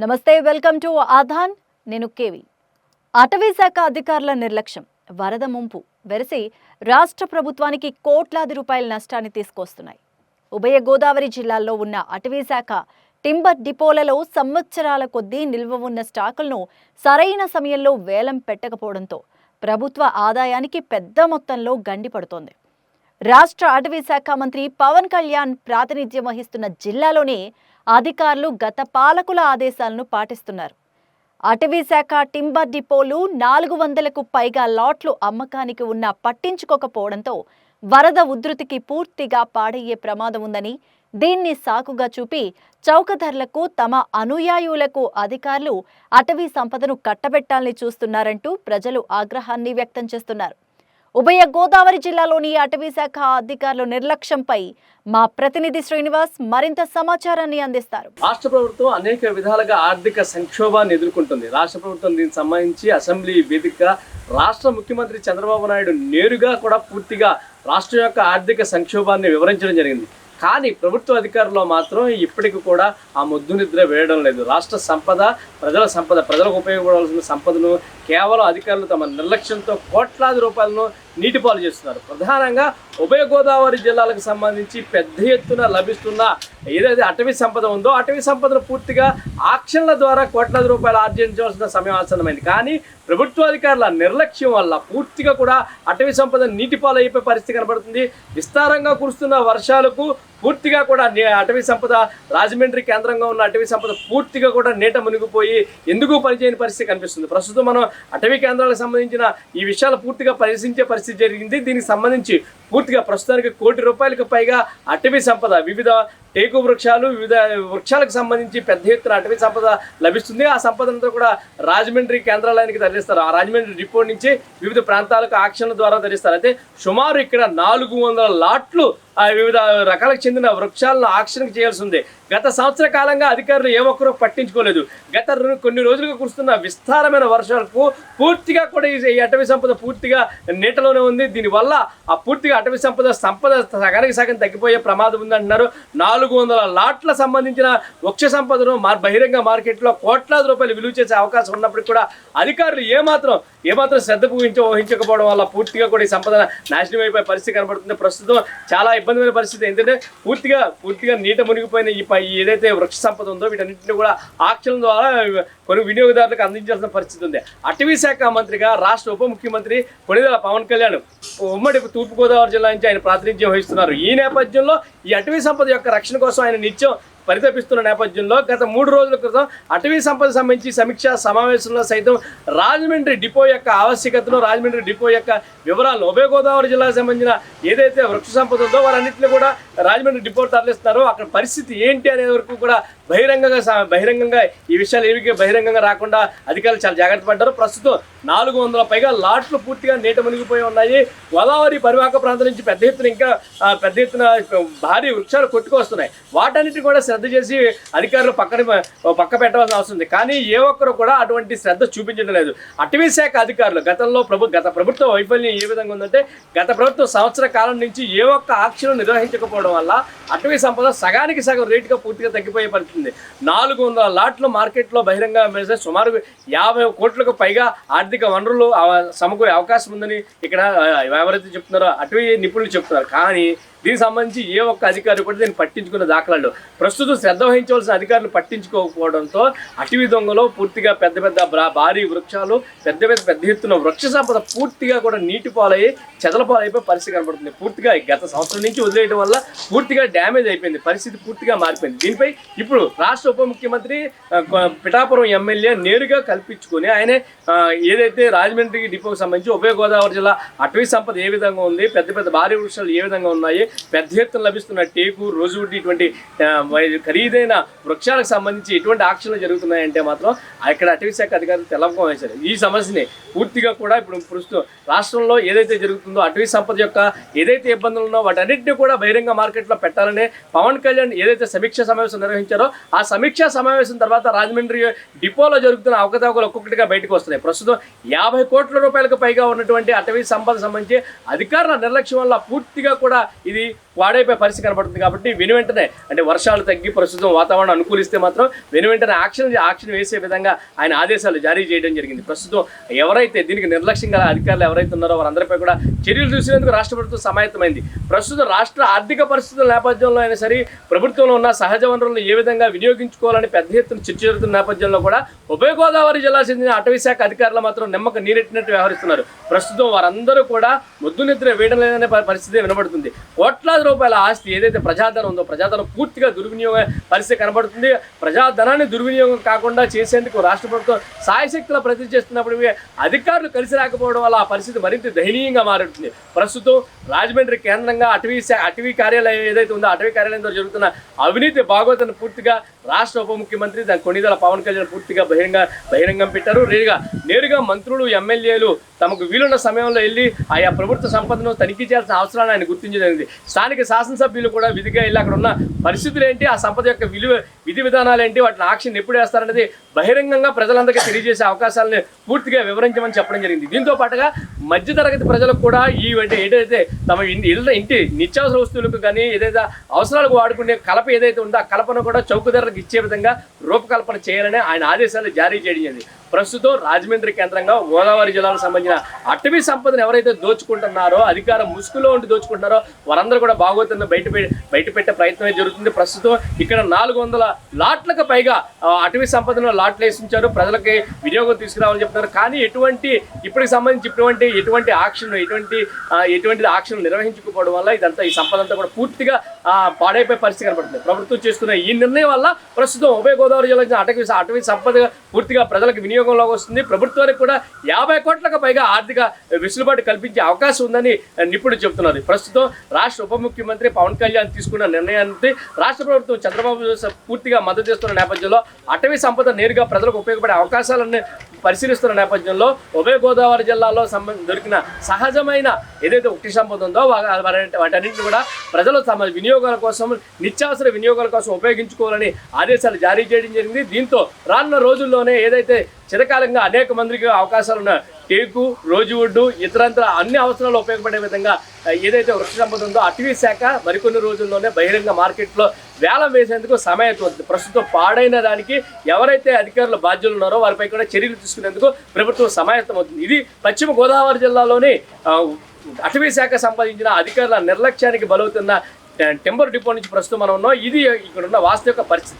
నమస్తే welcome to ఆధాన్. నేను KV. అటవీ శాఖ అధికారుల నిర్లక్ష్యం. వరద ముంపు. వెరసి రాష్ట్ర ప్రభుత్వానికి కోట్లాది రూపాయల నష్టాన్ని తీసుకొస్తున్నాయి. ఉభయ గోదావరి జిల్లాల్లో ఉన్న అటవీ శాఖ టింబర్ డిపోలలో సంవత్సరాల కొద్దీ నిల్వ ఉన్న స్టాకులను సరైన సమయంలో వేలం పెట్టకపోవడంతో ప్రభుత్వ ఆదాయానికి పెద్ద మొత్తంలో గండి పడుతోంది. రాష్ట్ర అటవీ శాఖ మంత్రి పవన్ కళ్యాణ్ ప్రాతినిధ్యం వహిస్తున్న జిల్లాలోనే అధికారులు గత పాలకుల ఆదేశాలను పాటిస్తున్నారు. అటవీశాఖ టింబర్ డిపోలు నాలుగు వందలకు పైగా లాట్లు అమ్మకానికి ఉన్నా పట్టించుకోకపోవడంతో వరద ఉధృతికి పూర్తిగా పాడయ్యే ప్రమాదం ఉందని దీన్ని సాకుగా చూపి చౌకధరలకు తమ అనుయాయులకు అధికారులు అటవీ సంపదను కట్టబెట్టాలని చూస్తున్నారంటూ ప్రజలు ఆగ్రహాన్ని వ్యక్తం చేస్తున్నారు. ఉభయ గోదావరి జిల్లాలోని అటవీ శాఖ అధికారుల నిర్లక్ష్యంపై మా ప్రతినిధి శ్రీనివాస్ మరింత సమాచారాన్ని అందిస్తారు. రాష్ట్ర ప్రభుత్వం అనేక విధాలుగా ఆర్థిక సంక్షోభాన్ని ఎదుర్కొంటుంది. రాష్ట్ర ప్రభుత్వం దీనికి సంబంధించి అసెంబ్లీ వేదిక రాష్ట్ర ముఖ్యమంత్రి చంద్రబాబు నాయుడు నేరుగా కూడా పూర్తిగా రాష్ట్రం యొక్క ఆర్థిక సంక్షోభాన్ని వివరించడం జరిగింది. కానీ ప్రభుత్వ అధికారుల్లో మాత్రం ఇప్పటికి కూడా ఆ ముద్దు నిద్ర వేయడం లేదు. రాష్ట్ర సంపద ప్రజల సంపద ప్రజలకు ఉపయోగపడాల్సిన సంపదను కేవలం అధికారులు తమ నిర్లక్ష్యంతో కోట్లాది రూపాయలను నీటిపాలు చేస్తున్నారు. ప్రధానంగా ఉభయ గోదావరి జిల్లాలకు సంబంధించి పెద్ద ఎత్తున లభిస్తున్న ఏదైతే అటవీ సంపద ఉందో అటవీ సంపదను పూర్తిగా ఆక్షన్ల ద్వారా కోట్లాది రూపాయలు ఆర్జించవలసిన సమయం ఆసన్నమైంది. కానీ ప్రభుత్వ అధికారుల నిర్లక్ష్యం వల్ల పూర్తిగా కూడా అటవీ సంపద నీటిపాలు అయిపోయే పరిస్థితి కనబడుతుంది. విస్తారంగా కురుస్తున్న వర్షాలకు పూర్తిగా కూడా అటవీ సంపద రాజమండ్రి కేంద్రంగా ఉన్న అటవీ సంపద పూర్తిగా కూడా నీట మునిగిపోయి ఎందుకు పనిచేయని పరిస్థితి కనిపిస్తుంది. ప్రస్తుతం మనం అటవీ కేంద్రాలకు సంబంధించిన ఈ విషయాలు పూర్తిగా పరిశీలించే పరిస్థితి జరిగింది. దీనికి సంబంధించి పూర్తిగా ప్రస్తుతానికి కోటి రూపాయలకు పైగా అటవీ సంపద వివిధ టేకు వృక్షాలు వివిధ వృక్షాలకు సంబంధించి పెద్ద ఎత్తున అటవీ సంపద లభిస్తుంది. ఆ సంపద కూడా రాజమండ్రి కేంద్రాలయానికి తరలిస్తారు. ఆ రాజమండ్రి డిపో నుంచి వివిధ ప్రాంతాలకు ఆక్షన్ల ద్వారా తరలిస్తారు. అయితే సుమారు ఇక్కడ నాలుగు వందల లాట్లు ఆ వివిధ రకాలకు చెందిన వృక్షాలను ఆక్షన్కి చేయాల్సి ఉంది. గత సంవత్సర కాలంగా అధికారులు ఏ ఒక్కరూ పట్టించుకోలేదు. గత కొన్ని రోజులుగా కురుస్తున్న విస్తారమైన వర్షాలకు పూర్తిగా కూడా ఈ ఈ అటవీ సంపద పూర్తిగా నీటలోనే ఉంది. దీనివల్ల ఆ పూర్తిగా అటవీ సంపద సంపద సగానికి సగం తగ్గిపోయే ప్రమాదం ఉందంటున్నారు. నాలుగు వందల లాట్ల సంబంధించిన వృక్ష సంపదను బహిరంగ మార్కెట్లో కోట్లాది రూపాయలు విలువ చేసే అవకాశం ఉన్నప్పటికీ కూడా అధికారులు ఏమాత్రం ఏమాత్రం శ్రద్ధ పూహించ వహించకపోవడం వల్ల పూర్తిగా కూడా ఈ సంపద నాశనం అయిపోయే పరిస్థితి కనబడుతుంది. ప్రస్తుతం చాలా ఇబ్బందిమైన పరిస్థితి. ఏంటంటే పూర్తిగా పూర్తిగా నీట మునిగిపోయిన ఈ ఏదైతే వృక్ష సంపద ఉందో వీటన్నింటినీ కూడా ఆక్షన్ల ద్వారా కొన్ని వినియోగదారులకు అందించాల్సిన పరిస్థితి ఉంది. అటవీ శాఖ మంత్రిగా రాష్ట్ర ఉప ముఖ్యమంత్రి కొనిదల పవన్ కళ్యాణ్ ఉమ్మడి తూర్పుగోదావరి జిల్లా నుంచి ఆయన ప్రాతినిధ్యం వహిస్తున్నారు. ఈ నేపథ్యంలో ఈ అటవీ సంపద యొక్క రక్షణ కోసం ఆయన నిత్యం పరితపిస్తున్న నేపథ్యంలో గత మూడు రోజుల క్రితం అటవీ సంపద సంబంధించి సమీక్ష సమావేశంలో సైతం రాజమండ్రి డిపో యొక్క ఆవశ్యకతను రాజమండ్రి డిపో యొక్క వివరాలు ఉభయ గోదావరి జిల్లాకు సంబంధించిన ఏదైతే వృక్ష సంపద ఉందో వారన్నింటినీ కూడా రాజమండ్రి డిపో తరలిస్తున్నారో. అక్కడ పరిస్థితి ఏంటి అనే వరకు కూడా బహిరంగంగా బహిరంగంగా ఈ విషయాలు ఏవి బహిరంగంగా రాకుండా అధికారులు చాలా జాగ్రత్త పడ్డారు. ప్రస్తుతం నాలుగు వందల పైగా లాట్లు పూర్తిగా నీట మునిగిపోయి ఉన్నాయి. గోదావరి పరివాహక ప్రాంతం నుంచి పెద్ద ఎత్తున ఇంకా పెద్ద ఎత్తున భారీ వృక్షాలు కొట్టుకొస్తున్నాయి. వాటన్నిటి కూడా శ్రద్ధ చేసి అధికారులు పక్కన పక్క పెట్టవలసిన అవసరం ఉంది. కానీ ఏ ఒక్కరు కూడా అటువంటి శ్రద్ధ చూపించడం లేదు. అటవీ శాఖ అధికారులు గతంలో ప్రభు గత ప్రభుత్వ వైఫల్యం ఏ విధంగా ఉందంటే గత ప్రభుత్వం సంవత్సర కాలం నుంచి ఏ ఒక్క ఆక్షను నిర్వహించకపోవడం వల్ల అటవీ సంపద సగానికి సగం రేటుగా పూర్తిగా తగ్గిపోయే పరిస్థితుంది నాలుగు వందల లాట్లు మార్కెట్లో బహిరంగ అమ్మేస్తే సుమారు యాభై కోట్లకు పైగా ఆర్థిక వనరులు సమకూరే అవకాశం ఉందని ఇక్కడ ఎవరైతే చెప్తున్నారో అటవీ నిపుణులు చెప్తున్నారు. కానీ దీనికి సంబంధించి ఏ ఒక్క అధికారి కూడా దీన్ని పట్టించుకున్న దాఖలాలు. ప్రస్తుతం శ్రద్ధ వహించవలసిన అధికారులు పట్టించుకోకపోవడంతో అటవీ దొంగలో పూర్తిగా పెద్ద పెద్ద భారీ వృక్షాలు పెద్ద పెద్ద పెద్ద ఎత్తున వృక్ష సంపద పూర్తిగా కూడా నీటి పాలయ్యి చెదల పాలైపోయి పరిస్థితి కనబడుతుంది. పూర్తిగా గత సంవత్సరం నుంచి వదిలేయడం వల్ల పూర్తిగా డ్యామేజ్ అయిపోయింది. పరిస్థితి పూర్తిగా మారిపోయింది. దీనిపై ఇప్పుడు రాష్ట్ర ఉప ముఖ్యమంత్రి పిఠాపురం ఎమ్మెల్యే నేరుగా కల్పించుకొని ఆయనే ఏదైతే రాజమండ్రి డిపోకి సంబంధించి ఉభయ గోదావరి జిల్లా అటవీ సంపద ఏ విధంగా ఉంది పెద్ద పెద్ద భారీ వృక్షాలు ఏ విధంగా ఉన్నాయి పెద్ద ఎత్తున లభిస్తున్న టేకు రోజువుడ్డి ఇటువంటి ఖరీదైన వృక్షాలకు సంబంధించి ఎటువంటి ఆక్షన్లు జరుగుతున్నాయంటే మాత్రం ఇక్కడ అటవీ శాఖ అధికారులు తెలపకం వేశారు ఈ సమస్యని పూర్తిగా కూడా ఇప్పుడు ప్రస్తుతం రాష్ట్రంలో ఏదైతే జరుగుతుందో అటవీ సంపద యొక్క ఏదైతే ఇబ్బందులు ఉన్నో వాటన్నిటిని కూడా బహిరంగ మార్కెట్లో పెట్టాలని పవన్ కళ్యాణ్ ఏదైతే సమీక్ష సమావేశం నిర్వహించారో ఆ సమీక్షా సమావేశం తర్వాత రాజమండ్రి డిపోలో జరుగుతున్న అవకతవకలు ఒక్కొక్కటిగా బయటకు వస్తున్నాయి. ప్రస్తుతం యాభై కోట్ల రూపాయలకు పైగా ఉన్నటువంటి అటవీ సంపద సంబంధించి అధికారుల నిర్లక్ష్యం వల్ల పూర్తిగా కూడా ఇది ఇది పాడైపోయే పరిస్థితి కనబడుతుంది కాబట్టి వెను వెంటనే అంటే వర్షాలు తగ్గి ప్రస్తుతం వాతావరణం అనుకూలిస్తే మాత్రం వెను వెంటనే ఆక్షన్ ఆక్షన్ వేసే విధంగా ఆయన ఆదేశాలు జారీ చేయడం జరిగింది. ప్రస్తుతం ఎవరైతే దీనికి నిర్లక్ష్యంగా అధికారులు ఎవరైతే ఉన్నారో వారందరిపై కూడా చర్యలు చూసేందుకు రాష్ట్ర ప్రభుత్వం సమాయత్తమైంది. ప్రస్తుతం రాష్ట్ర ఆర్థిక పరిస్థితుల నేపథ్యంలో అయినా సరే ప్రభుత్వంలో ఉన్న సహజ వనరులను ఏ విధంగా వినియోగించుకోవాలని పెద్ద ఎత్తున చర్చ జరుగుతున్న నేపథ్యంలో కూడా ఉభయ గోదావరి జిల్లా చెందిన అటవీ శాఖ అధికారులు మాత్రం నిమ్మక నీరెట్టినట్టు వ్యవహరిస్తున్నారు. ప్రస్తుతం వారందరూ కూడా ముద్దు నిద్ర వేయడం లేదనే పరిస్థితి వినబడుతుంది. కోట్లాది రూపాయల ఆస్తి ఏదైతే ప్రజాధనం ఉందో ప్రజాధనం పూర్తిగా దుర్వినియోగ పరిస్థితి కనబడుతుంది. ప్రజాధనాన్ని దుర్వినియోగం కాకుండా చేసేందుకు రాష్ట్ర ప్రభుత్వం సాయశక్తుల ప్రతి చేస్తున్నప్పుడు అధికారులు కలిసి రాకపోవడం వల్ల ఆ పరిస్థితి మరింత దయనీయంగా మారుతుంది. ప్రస్తుతం రాజమండ్రి కేంద్రంగా అటవీ అటవీ కార్యాలయం ఏదైతే ఉందో అటవీ కార్యాలయంలో జరుగుతున్న అవినీతి భాగవతను పూర్తిగా రాష్ట్ర ఉప ముఖ్యమంత్రి దాని కొనిదల పవన్ కళ్యాణ్ పూర్తిగా బహిరంగ బహిరంగం పెట్టారు. నేరుగా నేరుగా మంత్రులు ఎమ్మెల్యేలు తమకు వీలున్న సమయంలో వెళ్ళి ఆయా ప్రభుత్వ సంపదను తనిఖీ చేయాల్సిన అవసరాన్ని ఆయన గుర్తించదగింది స్థానిక శాసనసభ్యులు కూడా విధిగా వెళ్ళి అక్కడ ఉన్న పరిస్థితులు ఏంటి? ఆ సంపద యొక్క విలువ విధి విధానాలు ఏంటి? వాటిని ఆక్షన్ ఎప్పుడు వేస్తారనేది బహిరంగంగా ప్రజలందరికీ తెలియజేసే అవకాశాలను పూర్తిగా వివరించమని చెప్పడం జరిగింది. దీంతో పాటుగా మధ్యతరగతి ప్రజలకు కూడా ఈ అంటే ఏదైతే తమ ఇళ్ళ ఇంటి నిత్యావసర వస్తువులకు కానీ ఏదైతే అవసరాలకు వాడుకునే కలప ఏదైతే ఉందో ఆ కలపను కూడా చౌక ధరలకు ఇచ్చే విధంగా రూపకల్పన చేయాలని ఆయన ఆదేశాలు జారీ చేయడం జరిగింది. ప్రస్తుతం రాజమండ్రి కేంద్రంగా గోదావరి జిల్లాకు సంబంధించిన అటవీ సంపదను ఎవరైతే దోచుకుంటున్నారో అధికారం ముసుగులో ఉండి దోచుకుంటున్నారో వారందరూ కూడా బాగోతున్న బయట బయట పెట్టే ప్రయత్నమే జరుగుతుంది. ప్రస్తుతం ఇక్కడ నాలుగు వందల లాట్లకు పైగా అటవీ సంపదను లాట్లు వేసి ఉంచారు ప్రజలకి వినియోగం తీసుకురావాలని చెప్తున్నారు. కానీ ఎటువంటి ఇప్పటికి సంబంధించి ఇటువంటి ఎటువంటి ఆక్షన్ ఎటువంటి ఎటువంటి ఆక్షన్ నిర్వహించుకోవడం వల్ల ఇదంతా ఈ సంపద అంతా కూడా పూర్తిగా పాడైపోయే పరిస్థితి కనబడుతుంది ప్రభుత్వం చేస్తున్న ఈ నిర్ణయం వల్ల ప్రస్తుతం ఉభయ గోదావరి జిల్లా అటవీ అటవీ సంపద పూర్తిగా ప్రజలకు వినియోగం వినియోగంలోకి వస్తుంది. ప్రభుత్వానికి కూడా యాభై కోట్లకు పైగా ఆర్థిక వెసులుబాటు కల్పించే అవకాశం ఉందని నిపుణులు చెబుతున్నారు. ప్రస్తుతం రాష్ట్ర ఉప ముఖ్యమంత్రి పవన్ కళ్యాణ్ తీసుకున్న నిర్ణయానికి రాష్ట్ర ప్రభుత్వం చంద్రబాబు పూర్తిగా మద్దతు చేస్తున్న నేపథ్యంలో అటవీ సంపద నేరుగా ప్రజలకు ఉపయోగపడే అవకాశాలను పరిశీలిస్తున్న నేపథ్యంలో ఉభయ గోదావరి జిల్లాలో సంబంధం దొరికిన సహజమైన ఏదైతే ఉక్తి సంపద ఉందో వా- వాటన్నింటిని కూడా ప్రజలు తమ వినియోగాల కోసం నిత్యావసర వినియోగాల కోసం ఉపయోగించుకోవాలని ఆదేశాలు జారీ చేయడం జరిగింది. దీంతో రానున్న రోజుల్లోనే ఏదైతే చిరకాలంగా అనేక మందికి అవకాశాలు ఉన్న టేకు రోజువుడ్డు ఇతరంతర అన్ని అవసరాలు ఉపయోగపడే విధంగా ఏదైతే వృక్ష సంపద ఉందో అటవీ శాఖ మరికొన్ని రోజుల్లోనే బహిరంగ మార్కెట్లో వేలం వేసేందుకు సమయత్వం ప్రస్తుతం పాడైన దానికి ఎవరైతే అధికారులు బాధ్యులు ఉన్నారో వారిపై కూడా చర్యలు తీసుకునేందుకు ప్రభుత్వం సమాయత్తం అవుతుంది. ఇది పశ్చిమ గోదావరి జిల్లాలోని అటవీ శాఖ సంపాదించిన అధికారుల నిర్లక్ష్యానికి బలవుతున్న టెంబర్ డిపో నుంచి ప్రస్తుతం మనం ఉన్నాం. ఇది ఇక్కడ ఉన్న వాస్తవిక పరిస్థితి.